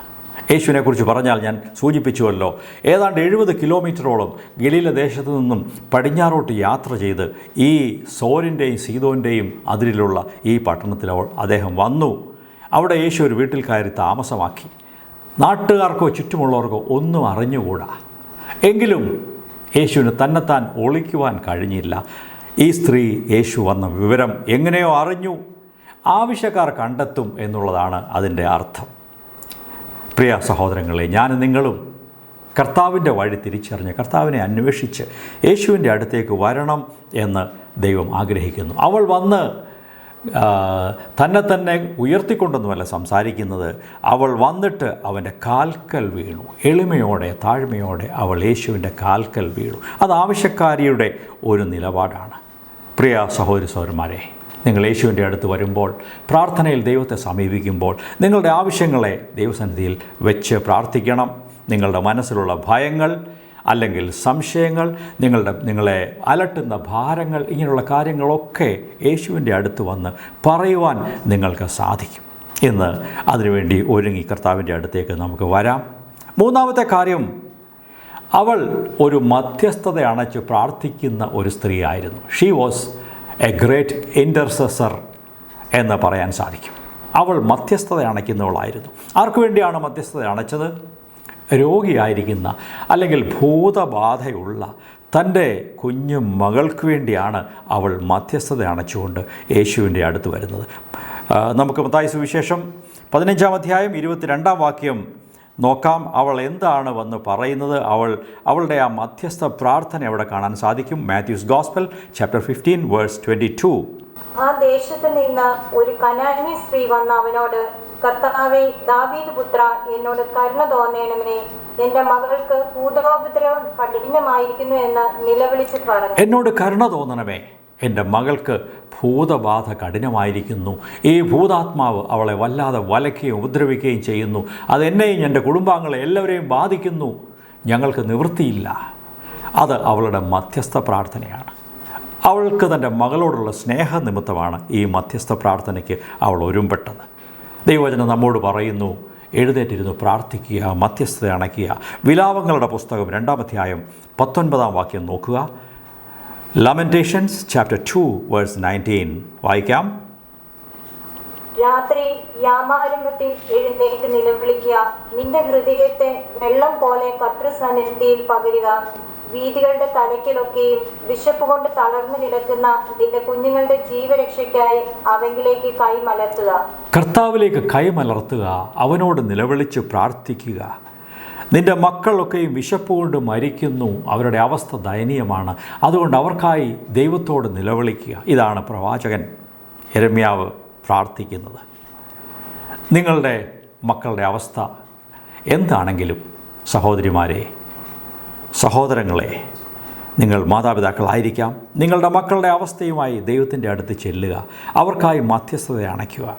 യേശുവിനെക്കുറിച്ച് പറഞ്ഞാൽ ഞാൻ സൂചിപ്പിച്ചുവല്ലോ ഏതാണ്ട് എഴുപത് കിലോമീറ്ററോളം ഗലീല ദേശത്തു നിന്നും പടിഞ്ഞാറോട്ട് യാത്ര ചെയ്ത് ഈ സോരിന്റെയും സീതോന്റെയും അതിരിലുള്ള ഈ പട്ടണത്തിൽ അദ്ദേഹം വന്നു. അവിടെ യേശു ഒരു വീട്ടിൽ കയറി താമസമാക്കി. നാട്ടുകാർക്കോ ചുറ്റുമുള്ളവർക്കോ ഒന്നും അറിഞ്ഞുകൂടാ. എങ്കിലും യേശുവിന് തന്നെത്താൻ ഒളിക്കുവാൻ കഴിഞ്ഞില്ല. ഈ സ്ത്രീ യേശു വന്ന വിവരം എങ്ങനെയോ അറിഞ്ഞു. ആവശ്യക്കാർ കണ്ടെത്തും എന്നുള്ളതാണ് അതിന്റെ അർത്ഥം. പ്രിയ സഹോദരങ്ങളെ ഞാൻ നിങ്ങളും കർത്താവിന്റെ വഴി തിരിച്ചറിഞ്ഞ് കർത്താവിനെ അന്വേഷിച്ച് യേശുവിന്റെ അടുത്തേക്ക് വരണം എന്ന് ദൈവം ആഗ്രഹിക്കുന്നു. അവൾ വന്ന് തന്നെ തന്നെ ഉയർത്തിക്കൊണ്ടൊന്നുമല്ല സംസാരിക്കുന്നത്. അവൾ വന്നിട്ട് അവന്റെ കാൽക്കൽ വീണു. എളിമയോടെ താഴ്മയോടെ അവൾ യേശുവിന്റെ കാൽക്കൽ വീണു. അത് ആവശ്യക്കാരിയുടെ ഒരു നിലപാടാണ്. പ്രിയ സഹോദരി സഹോദരന്മാരെ നിങ്ങൾ യേശുവിന്റെ അടുത്ത് വരുമ്പോൾ പ്രാർത്ഥനയിൽ ദൈവത്തെ സമീപിക്കുമ്പോൾ നിങ്ങളുടെ ആവശ്യങ്ങളെ ദൈവസന്നിധിയിൽ വെച്ച് പ്രാർത്ഥിക്കണം. നിങ്ങളുടെ മനസ്സിലുള്ള ഭയങ്ങൾ അല്ലെങ്കിൽ സംശയങ്ങൾ നിങ്ങളുടെ നിങ്ങളെ അലട്ടുന്ന ഭാരങ്ങൾ ഇങ്ങനെയുള്ള കാര്യങ്ങളൊക്കെ യേശുവിന്റെ അടുത്ത് വന്ന് പറയുവാൻ നിങ്ങൾക്ക് സാധിക്കും. ഇന്ന് അതിനുവേണ്ടി ഒരുങ്ങി കർത്താവിന്റെ അടുത്തേക്ക് നമുക്ക് വരാം. മൂന്നാമത്തെ കാര്യം അവൾ ഒരു മധ്യസ്ഥത അണച്ച് പ്രാർത്ഥിക്കുന്ന ഒരു സ്ത്രീയായിരുന്നു she was a great intercessor എന്ന് പറയാൻ സാധിക്കും. അവൾ മധ്യസ്ഥത അണയ്ക്കുന്നവളായിരുന്നു ആർക്കു വേണ്ടിയാണ് മധ്യസ്ഥത അണച്ചത്? രോഗിയായിരിക്കുന്ന അല്ലെങ്കിൽ ഭൂതബാധയുള്ള തന്റെ കുഞ്ഞു മകൾക്ക് വേണ്ടിയാണ് അവൾ മധ്യസ്ഥത അണച്ചുകൊണ്ട് യേശുവിന്റെ അടുത്ത് വരുന്നത്. നമുക്ക് മത്തായ സുവിശേഷം പതിനഞ്ചാം അധ്യായം ഇരുപത്തിരണ്ടാം വാക്യം നോക്കാം അവൾ എന്താണ് വന്ന് പറയുന്നത്. അവൾ അവളുടെ ആ മധ്യസ്ഥ പ്രാർത്ഥന അവിടെ കാണാൻ സാധിക്കും? Matthew's gospel chapter fifteen verse twenty two ആ ദേശത്ത് നിന്ന് ഒരു കനാനി സ്ത്രീ വന്ന അവനോട് കർത്താവെ ദാവീദ് പുത്ര എന്നോട് കരുണ തോന്നേണമേ. എന്റെ മകൾക്ക് ഭൂതകോപദ്രവം കഠിനമായിരിക്കുന്നു എന്ന് നിലവിളിച്ച് പറഞ്ഞു. എന്നോട് കരുണ തോന്നണമേ. എന്റെ മകൾക്ക് ഭൂതബാധ കഠിനമായിരിക്കുന്നു. ഈ ഭൂതാത്മാവ് അവളെ വല്ലാതെ വലയ്ക്കുകയും ഉപദ്രവിക്കുകയും ചെയ്യുന്നു. അതെന്നെയും എന്റെ കുടുംബാംഗങ്ങളെ എല്ലാവരെയും ബാധിക്കുന്നു. ഞങ്ങൾക്ക് നിവൃത്തിയില്ല. അത് അവളുടെ മധ്യസ്ഥ പ്രാർത്ഥനയാണ്. അവൾക്ക് തന്റെ മകളോടുള്ള സ്നേഹനിമിത്തമാണ് ഈ മധ്യസ്ഥ പ്രാർത്ഥനയ്ക്ക് അവൾ ഒരുമ്പെട്ടത്. ദൈവചനം നമ്മോട് പറയുന്നു എഴുന്നേറ്റിരുന്ന് പ്രാർത്ഥിക്കുക മധ്യസ്ഥത അണയ്ക്കുക. വിലാപങ്ങളുടെ പുസ്തകം രണ്ടാമധ്യായം പത്തൊൻപതാം വാക്യം നോക്കുക. Lamentations chapter two verse nineteen വായിക്കാം. രാത്രി യാമാരംഭത്തിൽ എഴുന്നേറ്റ് നിലവിളിക്കുക. നിന്റെ ഹൃദയത്തെ വെള്ളം പോലെ കത്രസന്നിധിയിൽ പകരുക. വീതികളുടെ തലയ്ക്കിലൊക്കെയും വിശപ്പ് കൊണ്ട് തളർന്നു കിടക്കുന്ന നിന്റെ കുഞ്ഞുങ്ങളുടെ ജീവരക്ഷയ്ക്കായി അവങ്കിലേക്ക് കൈമലർത്തുക. കർത്താവിലേക്ക് കൈമലർത്തുക. അവനോട് നിലവിളിച്ച് പ്രാർത്ഥിക്കുക. നിന്റെ മക്കളൊക്കെയും വിശപ്പ് കൊണ്ട് മരിക്കുന്നു. അവരുടെ അവസ്ഥ ദയനീയമാണ്. അതുകൊണ്ട് അവർക്കായി ദൈവത്തോട് നിലവിളിക്കുക. ഇതാണ് പ്രവാചകൻ എരമ്യാവ് പ്രാർത്ഥിക്കുന്നത്. നിങ്ങളുടെ മക്കളുടെ അവസ്ഥ എന്താണെങ്കിലും സഹോദരിമാരെ സഹോദരങ്ങളെ നിങ്ങൾ മാതാപിതാക്കളായിരിക്കാം. നിങ്ങളുടെ മക്കളുടെ അവസ്ഥയുമായി ദൈവത്തിന്റെ അടുത്ത് ചെല്ലുക. അവർക്കായി മധ്യസ്ഥത അണയ്ക്കുക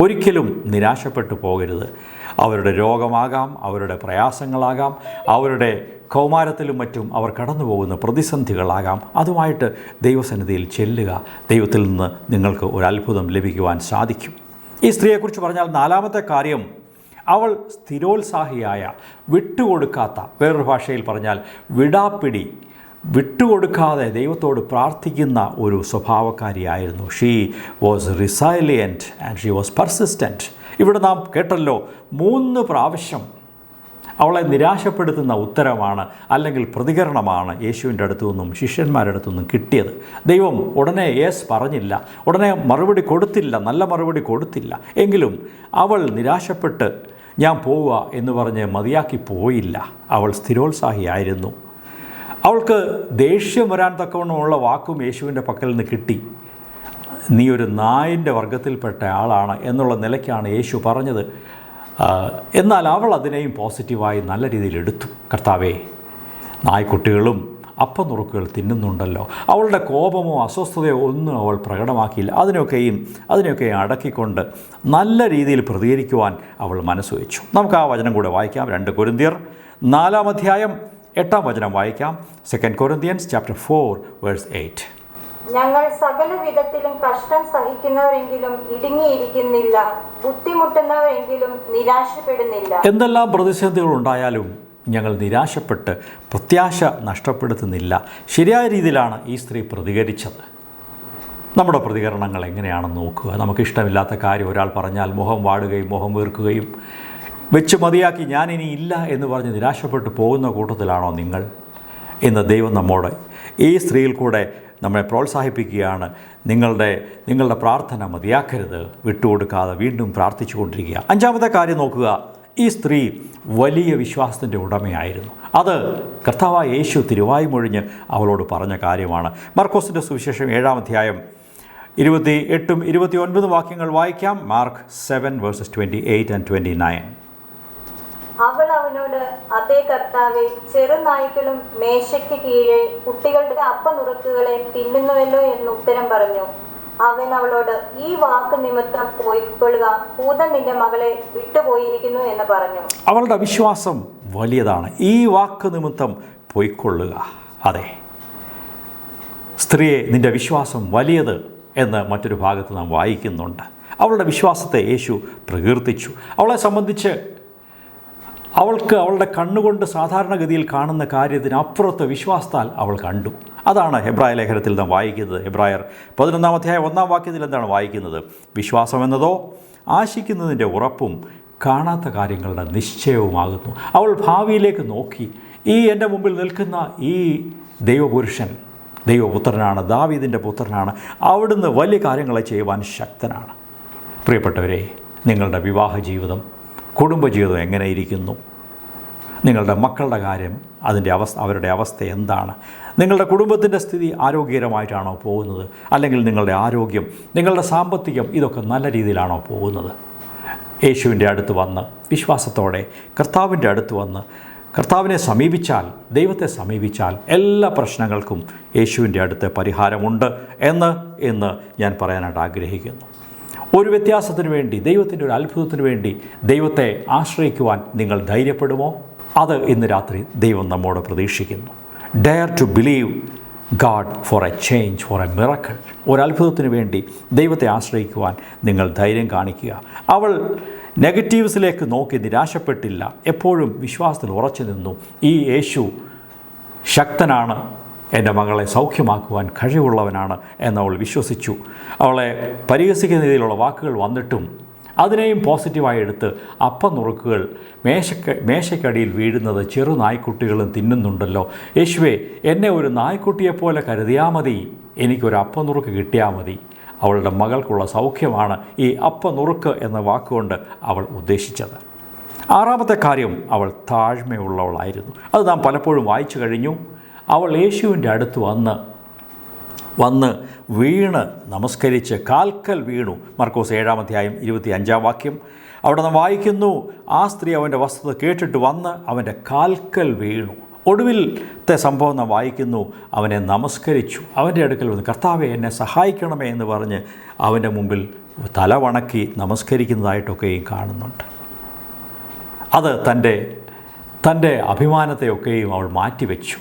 ഒരിക്കലും നിരാശപ്പെട്ടു പോകരുത്. അവരുടെ രോഗമാകാം അവരുടെ പ്രയാസങ്ങളാകാം അവരുടെ കൗമാരത്തിലും മറ്റും അവർ കടന്നു പോകുന്ന പ്രതിസന്ധികളാകാം. അതുമായിട്ട് ദൈവസന്നിധിയിൽ ചെല്ലുക ദൈവത്തിൽ നിന്ന് നിങ്ങൾക്ക് ഒരു അത്ഭുതം ലഭിക്കുവാൻ സാധിക്കും. ഈ സ്ത്രീയെക്കുറിച്ച് പറഞ്ഞാൽ നാലാമത്തെ കാര്യം അവൾ സ്ഥിരോത്സാഹിയായ വിട്ടുകൊടുക്കാത്ത വേറൊരു ഭാഷയിൽ പറഞ്ഞാൽ വിടാപ്പിടി വിട്ടുകൊടുക്കാതെ ദൈവത്തോട് പ്രാർത്ഥിക്കുന്ന ഒരു സ്വഭാവക്കാരിയായിരുന്നു. She was resilient and she was persistent ഇവിടെ നാം കേട്ടല്ലോ മൂന്ന് പ്രാവശ്യം അവളെ നിരാശപ്പെടുത്തുന്ന ഉത്തരമാണ് അല്ലെങ്കിൽ പ്രതികരണമാണ് യേശുവിന്റെ അടുത്തു നിന്നും ശിഷ്യന്മാരുടെ അടുത്തു നിന്നും കിട്ടിയത്. ദൈവം ഉടനെ യേസ് പറഞ്ഞില്ല. ഉടനെ മറുപടി കൊടുത്തില്ല. നല്ല മറുപടി കൊടുത്തില്ല. എങ്കിലും അവൾ നിരാശപ്പെട്ട് ഞാൻ പോവുക എന്ന് പറഞ്ഞ് മതിയാക്കി പോയില്ല. അവൾ സ്ഥിരോത്സാഹിയായിരുന്നു അവൾക്ക് ദേഷ്യം വരാൻ തക്കവണ്ണമുള്ള വാക്കും യേശുവിന്റെ പക്കൽ നിന്ന് കിട്ടി. നീ ഒരു നായിന്റെ വർഗത്തിൽപ്പെട്ട ആളാണ് എന്നുള്ള നിലയ്ക്കാണ് യേശു പറഞ്ഞത്. എന്നാൽ അവൾ അതിനെയും പോസിറ്റീവായി നല്ല രീതിയിൽ എടുത്തു. കർത്താവേ നായ്ക്കുട്ടികളും അപ്പം നുറുക്കുകൾ തിന്നുന്നുണ്ടല്ലോ. അവളുടെ കോപമോ അസ്വസ്ഥതയോ ഒന്നും അവൾ പ്രകടമാക്കിയില്ല. അതിനൊക്കെയും അതിനൊക്കെയും അടക്കിക്കൊണ്ട് നല്ല രീതിയിൽ പ്രതികരിക്കുവാൻ അവൾ മനസ്സ് വെച്ചു. നമുക്ക് ആ വചനം കൂടെ വായിക്കാം. രണ്ട് കുരുന്തിയർ നാലാം അധ്യായം എട്ടാം വചനം വായിക്കാം. Second Corinthians chapter four verse eight ഞങ്ങൾ സകല വിധത്തിലും കഷ്ടം സഹിക്കുന്നവരെങ്കിലും ഇടുങ്ങിയിരിക്കുന്നില്ല ബുദ്ധിമുട്ടുന്നവരെങ്കിലും നിരാശപ്പെടുന്നില്ല. എന്തെല്ലാം പ്രതിസന്ധികൾ ഉണ്ടായാലും ഞങ്ങൾ നിരാശപ്പെട്ട് പ്രത്യാശ നഷ്ടപ്പെടുത്തുന്നില്ല. ശരിയായ രീതിയിലാണ് ഈ സ്ത്രീ പ്രതികരിച്ചത്. നമ്മുടെ പ്രതികരണങ്ങൾ എങ്ങനെയാണെന്ന് നോക്കുക. നമുക്കിഷ്ടമില്ലാത്ത കാര്യം ഒരാൾ പറഞ്ഞാൽ മുഖം വാടുകയും മുഖം വീർക്കുകയും വെച്ച് മതിയാക്കി ഞാനിനി ഇല്ല എന്ന് പറഞ്ഞ് നിരാശപ്പെട്ട് പോകുന്ന കൂട്ടത്തിലാണോ നിങ്ങൾ? ഇന്ന് ദൈവം നമ്മോട് ഈ സ്ത്രീയിൽ കൂടെ നമ്മെ പ്രോത്സാഹിപ്പിക്കുകയാണ്. നിങ്ങളുടെ നിങ്ങളുടെ പ്രാർത്ഥന മതിയാക്കരുത്. വിട്ടുകൊടുക്കാതെ വീണ്ടും പ്രാർത്ഥിച്ചു കൊണ്ടിരിക്കുക അഞ്ചാമത്തെ കാര്യം നോക്കുക. ഈ സ്ത്രീ വലിയ വിശ്വാസത്തിന്റെ ഉടമയായിരുന്നു. അത് കർത്താവായ യേശു തിരുവായി മൊഴിഞ്ഞ് അവളോട് പറഞ്ഞ കാര്യമാണ്. മർക്കോസിന്റെ സുവിശേഷം ഏഴാം അധ്യായം ഇരുപത്തി എട്ടും ഇരുപത്തി ഒൻപതും വാക്യങ്ങൾ വായിക്കാം. Mark seven verses twenty eight and twenty nine. അവൾ അവനോട് അതേ കർത്താവെ ചെറുനായ്ക്കളും മേശയ്ക്ക് കീഴെ കുട്ടികളുടെ അപ്പനുറുക്കുകളെ തിന്നുന്നുവല്ലോ എന്ന് ഉത്തരം പറഞ്ഞു. അവൻ അവളോട് ഈ വാക്ക് നിമിത്തം പോയിക്കൊള്ളുക ഭൂതൻ നിന്റെ മകളെ വിട്ടുപോയിരിക്കുന്നു എന്ന് പറഞ്ഞു. അവളുടെ വിശ്വാസം വലിയതാണ്. ഈ വാക്ക് നിമിത്തം പോയിക്കൊള്ളുക. അതെ. സ്ത്രീയെ നിന്റെ വിശ്വാസം വലിയത് എന്ന് മറ്റൊരു ഭാഗത്ത് നാം വായിക്കുന്നുണ്ട്. അവളുടെ വിശ്വാസത്തെ യേശു പ്രകീർത്തിച്ചു. അവളെ സംബന്ധിച്ച് അവൾക്ക് അവളുടെ കണ്ണുകൊണ്ട് സാധാരണഗതിയിൽ കാണുന്ന കാര്യത്തിനപ്പുറത്ത് വിശ്വാസത്താൽ അവൾ കണ്ടു. അതാണ് ഹെബ്രായ ലേഖനത്തിൽ നാം വായിക്കുന്നത്. ഹെബ്രായർ പതിനൊന്നാം അധ്യായം ഒന്നാം വാക്യത്തിൽ എന്താണ് വായിക്കുന്നത്? വിശ്വാസം എന്നതോ ആശിക്കുന്നതിന്റെ ഉറപ്പും കാണാത്ത കാര്യങ്ങളുടെ നിശ്ചയവുമാകുന്നു. അവൾ ഭാവിയിലേക്ക് നോക്കി. ഈ എന്റെ മുമ്പിൽ നിൽക്കുന്ന ഈ ദൈവപുരുഷൻ ദൈവപുത്രനാണ് ദാവീദിന്റെ പുത്രനാണ് അവിടുന്ന് വലിയ കാര്യങ്ങളെ ചെയ്യുവാൻ ശക്തനാണ്. പ്രിയപ്പെട്ടവരെ നിങ്ങളുടെ വിവാഹ ജീവിതം കുടുംബജീവിതം എങ്ങനെ ഇരിക്കുന്നു നിങ്ങളുടെ മക്കളുടെ കാര്യം അതിന്റെ അവസ്ഥ അവരുടെ അവസ്ഥ എന്താണ്? നിങ്ങളുടെ കുടുംബത്തിന്റെ സ്ഥിതി ആരോഗ്യകരമായിട്ടാണോ പോകുന്നത്? അല്ലെങ്കിൽ നിങ്ങളുടെ ആരോഗ്യം നിങ്ങളുടെ സാമ്പത്തികം ഇതൊക്കെ നല്ല രീതിയിലാണോ പോകുന്നത്? യേശുവിന്റെ അടുത്ത് വന്ന് വിശ്വാസത്തോടെ കർത്താവിന്റെ അടുത്ത് വന്ന് കർത്താവിനെ സമീപിച്ചാൽ ദൈവത്തെ സമീപിച്ചാൽ എല്ലാ പ്രശ്നങ്ങൾക്കും യേശുവിന്റെ അടുത്ത് പരിഹാരമുണ്ട് എന്ന് എന്ന് ഞാൻ പറയാനായിട്ട് ആഗ്രഹിക്കുന്നു. ഒരു വ്യത്യാസത്തിന് വേണ്ടി ദൈവത്തിന്റെ ഒരു അത്ഭുതത്തിന് വേണ്ടി ദൈവത്തെ ആശ്രയിക്കുവാൻ നിങ്ങൾ ധൈര്യപ്പെടുമോ? അത് ഇന്ന് രാത്രി ദൈവം നമ്മോട് പ്രതീക്ഷിക്കുന്നു. Dare to believe God for a change for a miracle ഒരത്ഭുതത്തിന് വേണ്ടി ദൈവത്തെ ആശ്രയിക്കുവാൻ നിങ്ങൾ ധൈര്യം കാണിക്കുക. അവൾ നെഗറ്റീവ്സിലേക്ക് നോക്കി നിരാശപ്പെട്ടില്ല. എപ്പോഴും വിശ്വാസത്തിൽ ഉറച്ചു നിന്നു. ഈ യേശു ശക്തനാണ്. എന്റെ മകളെ സൗഖ്യമാക്കുവാൻ കഴിവുള്ളവനാണ് എന്ന് അവൾ വിശ്വസിച്ചു. അവളെ പരിഹസിക്കുന്ന രീതിയിലുള്ള വാക്കുകൾ വന്നിട്ടും അതിനെയും പോസിറ്റീവായി എടുത്ത് അപ്പം നുറുക്കുകൾ മേശക്ക മേശക്കടിയിൽ വീഴുന്നത് ചെറു നായ്ക്കുട്ടികളും തിന്നുന്നുണ്ടല്ലോ. യേശുവേ എന്നെ ഒരു നായ്ക്കുട്ടിയെപ്പോലെ കരുതിയാൽ മതി. എനിക്കൊരു അപ്പം നുറുക്ക് കിട്ടിയാൽ മതി. അവളുടെ മകൾക്കുള്ള സൗഖ്യമാണ് ഈ അപ്പം നുറുക്ക് എന്ന വാക്കുകൊണ്ട് അവൾ ഉദ്ദേശിച്ചത്. ആറാമത്തെ കാര്യം അവൾ താഴ്മയുള്ളവളായിരുന്നു. അത് നാം പലപ്പോഴും വായിച്ചു കഴിഞ്ഞു. അവൾ യേശുവിന്റെ അടുത്ത് വന്ന് വന്ന് വീണ് നമസ്കരിച്ച് കാൽക്കൽ വീണു. മർക്കോസ് ഏഴാം അധ്യായം ഇരുപത്തി അഞ്ചാം വാക്യം. അവിടെ നാം വായിക്കുന്നു ആ സ്ത്രീ അവന്റെ വസ്തുത കേട്ടിട്ട് വന്ന് അവന്റെ കാൽക്കൽ വീണു. ഒടുവിലത്തെ സംഭവം നാം വായിക്കുന്നു അവനെ നമസ്കരിച്ചു. അവന്റെ അടുക്കൽ വന്ന് കർത്താവെ എന്നെ സഹായിക്കണമേ എന്ന് പറഞ്ഞ് അവന്റെ മുമ്പിൽ തല വണക്കി നമസ്കരിക്കുന്നതായിട്ടൊക്കെയും കാണുന്നുണ്ട്. അത് തന്റെ തന്റെ അഭിമാനത്തെയൊക്കെയും അവൾ മാറ്റിവെച്ചു.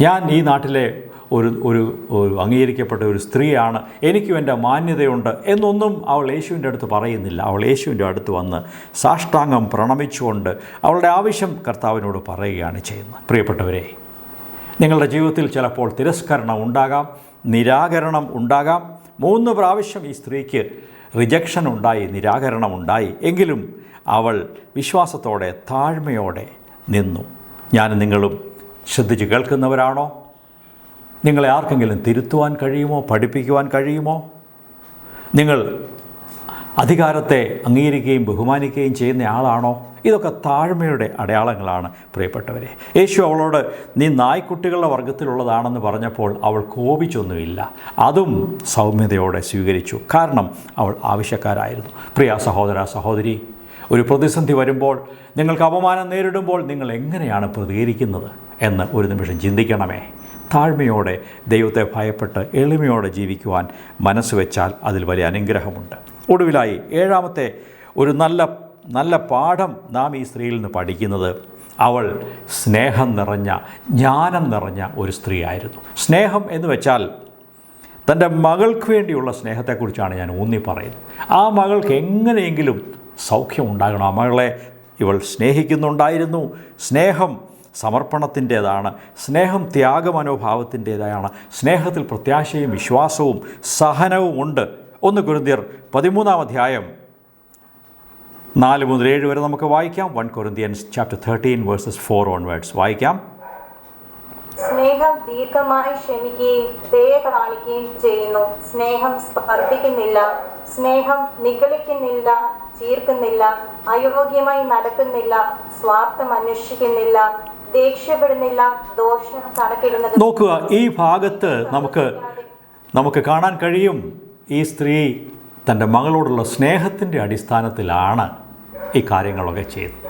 ഞാൻ ഈ നാട്ടിലെ ഒരു ഒരു ഒരു അംഗീകരിക്കപ്പെട്ട ഒരു സ്ത്രീയാണ്. എനിക്കും എന്റെ മാന്യതയുണ്ട് എന്നൊന്നും അവൾ യേശുവിന്റെ അടുത്ത് പറയുന്നില്ല. അവൾ യേശുവിന്റെ അടുത്ത് വന്ന് സാഷ്ടാംഗം പ്രണമിച്ചുകൊണ്ട് അവളുടെ ആവശ്യം കർത്താവിനോട് പറയുകയാണ് ചെയ്യുന്നത്. പ്രിയപ്പെട്ടവരെ നിങ്ങളുടെ ജീവിതത്തിൽ ചിലപ്പോൾ തിരസ്കരണം ഉണ്ടാകാം നിരാകരണം ഉണ്ടാകാം. മൂന്ന് പ്രാവശ്യം ഈ സ്ത്രീക്ക് റിജക്ഷൻ ഉണ്ടായി നിരാകരണം ഉണ്ടായി. എങ്കിലും അവൾ വിശ്വാസത്തോടെ താഴ്മയോടെ നിന്നു. ഞാൻ നിങ്ങളും ശ്രദ്ധിച്ച് കേൾക്കുന്നവരാണോ? നിങ്ങളെ ആർക്കെങ്കിലും തിരുത്തുവാൻ കഴിയുമോ? പഠിപ്പിക്കുവാൻ കഴിയുമോ? നിങ്ങൾ അധികാരത്തെ അംഗീകരിക്കുകയും ബഹുമാനിക്കുകയും ചെയ്യുന്ന ആളാണോ? ഇതൊക്കെ താഴ്മയുടെ അടയാളങ്ങളാണ് പ്രിയപ്പെട്ടവരെ. യേശു അവളോട് നീ നായ്ക്കുട്ടികളുടെ വർഗത്തിലുള്ളതാണെന്ന് പറഞ്ഞപ്പോൾ അവൾ കോപിച്ചൊന്നുമില്ല. അതും സൗമ്യതയോടെ സ്വീകരിച്ചു. കാരണം അവൾ ആവശ്യക്കാരായിരുന്നു. പ്രിയ സഹോദര സഹോദരി ഒരു പ്രതിസന്ധി വരുമ്പോൾ നിങ്ങൾക്ക് അപമാനം നേരിടുമ്പോൾ നിങ്ങൾ എങ്ങനെയാണ് പ്രതികരിക്കുന്നത്? എന്ന് ഒരു നിമിഷം ചിന്തിക്കണമേ. താഴ്മയോടെ ദൈവത്തെ ഭയപ്പെട്ട് എളിമയോടെ ജീവിക്കുവാൻ മനസ്സ് വെച്ചാൽ അതിൽ വലിയ അനുഗ്രഹമുണ്ട്. ഒടുവിലായി ഏഴാമത്തെ ഒരു നല്ല നല്ല പാഠം നാം ഈ സ്ത്രീയിൽ നിന്ന് പഠിക്കുന്നത് അവൾ സ്നേഹം നിറഞ്ഞ ജ്ഞാനം നിറഞ്ഞ ഒരു സ്ത്രീയായിരുന്നു. സ്നേഹം എന്ന് വെച്ചാൽ തന്റെ മകൾക്ക് വേണ്ടിയുള്ള സ്നേഹത്തെക്കുറിച്ചാണ് ഞാൻ ഊന്നി പറയുന്നത്. ആ മകൾക്ക് എങ്ങനെയെങ്കിലും സൗഖ്യം ഉണ്ടാകണം. ആ മകളെ ഇവൾ സ്നേഹിക്കുന്നുണ്ടായിരുന്നു. സ്നേഹം സമർപ്പണത്തിന്റേതാണ്. സ്നേഹം ത്യാഗമനോഭാവത്തിന്റേതാണ്. സ്നേഹത്തിൽ പ്രത്യാശയും വിശ്വാസവും സഹനവും ഉണ്ട്. ഒന്ന് കുരുന്തിയർ പതിമൂന്നാം അധ്യായം നാല് മുതൽ ഏഴ് വരെ നമുക്ക് വായിക്കാം. One Corinthians chapter thirteen verses four onwards വായിക്കാം. സ്നേഹം ദീർഘമായി ക്ഷമിക്കുകയും ദയ ചെയ്യുന്നു. സ്നേഹം സ്പർദ്ധിക്കുന്നില്ല. സ്നേഹം നിഗളിക്കുന്നില്ല. ചീർക്കുന്നില്ല. അയോഗ്യമായി നടക്കുന്നില്ല. സ്വാർത്ഥം അന്വേഷിക്കുന്നില്ല. ദോഷം നോക്കുക ഈ ഭാഗത്ത് നമുക്ക് നമുക്ക് കാണാൻ കഴിയും ഈ സ്ത്രീ തന്റെ മകളോടുള്ള സ്നേഹത്തിന്റെ അടിസ്ഥാനത്തിലാണ് ഈ കാര്യങ്ങളൊക്കെ ചെയ്തത്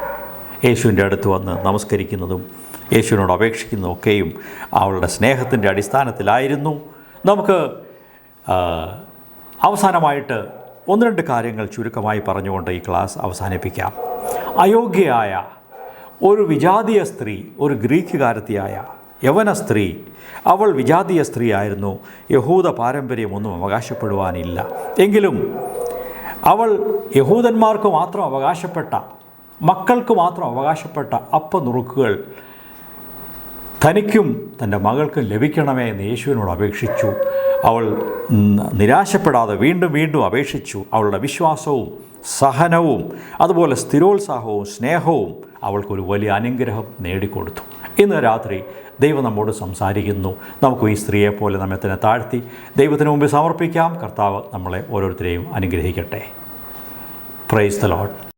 യേശുവിന്റെ അടുത്ത് വന്ന് നമസ്കരിക്കുന്നതും യേശുവിനോട് അപേക്ഷിക്കുന്നതും ഒക്കെയും അവളുടെ സ്നേഹത്തിന്റെ അടിസ്ഥാനത്തിലായിരുന്നു. നമുക്ക് അവസാനമായിട്ട് ഒന്ന് രണ്ട് കാര്യങ്ങൾ ചുരുക്കമായി പറഞ്ഞുകൊണ്ട് ഈ ക്ലാസ് അവസാനിപ്പിക്കാം. അയോഗ്യയായ ഒരു വിജാതീയ സ്ത്രീ ഒരു ഗ്രീക്കുകാരത്തിയായ യവന സ്ത്രീ. അവൾ വിജാതീയ സ്ത്രീ ആയിരുന്നു യഹൂദ പാരമ്പര്യമൊന്നും അവകാശപ്പെടുവാനില്ല. എങ്കിലും അവൾ യഹൂദന്മാർക്ക് മാത്രം അവകാശപ്പെട്ട മക്കൾക്ക് മാത്രം അവകാശപ്പെട്ട അപ്പ നുറുക്കുകൾ തനിക്കും തന്റെ മകൾക്കും ലഭിക്കണമേ എന്ന് യേശുവിനോട് അപേക്ഷിച്ചു. അവൾ നിരാശപ്പെടാതെ വീണ്ടും വീണ്ടും അപേക്ഷിച്ചു. അവളുടെ വിശ്വാസവും സഹനവും അതുപോലെ സ്ഥിരോത്സാഹവും സ്നേഹവും അവൾക്കൊരു വലിയ അനുഗ്രഹം നേടിക്കൊടുത്തു. ഇന്ന് രാത്രി ദൈവം നമ്മോട് സംസാരിക്കുന്നു. നമുക്ക് ഈ സ്ത്രീയെപ്പോലെ നമ്മെ തന്നെ താഴ്ത്തി ദൈവത്തിന് മുമ്പിൽ സമർപ്പിക്കാം. കർത്താവ് നമ്മളെ ഓരോരുത്തരെയും അനുഗ്രഹിക്കട്ടെ. Praise the load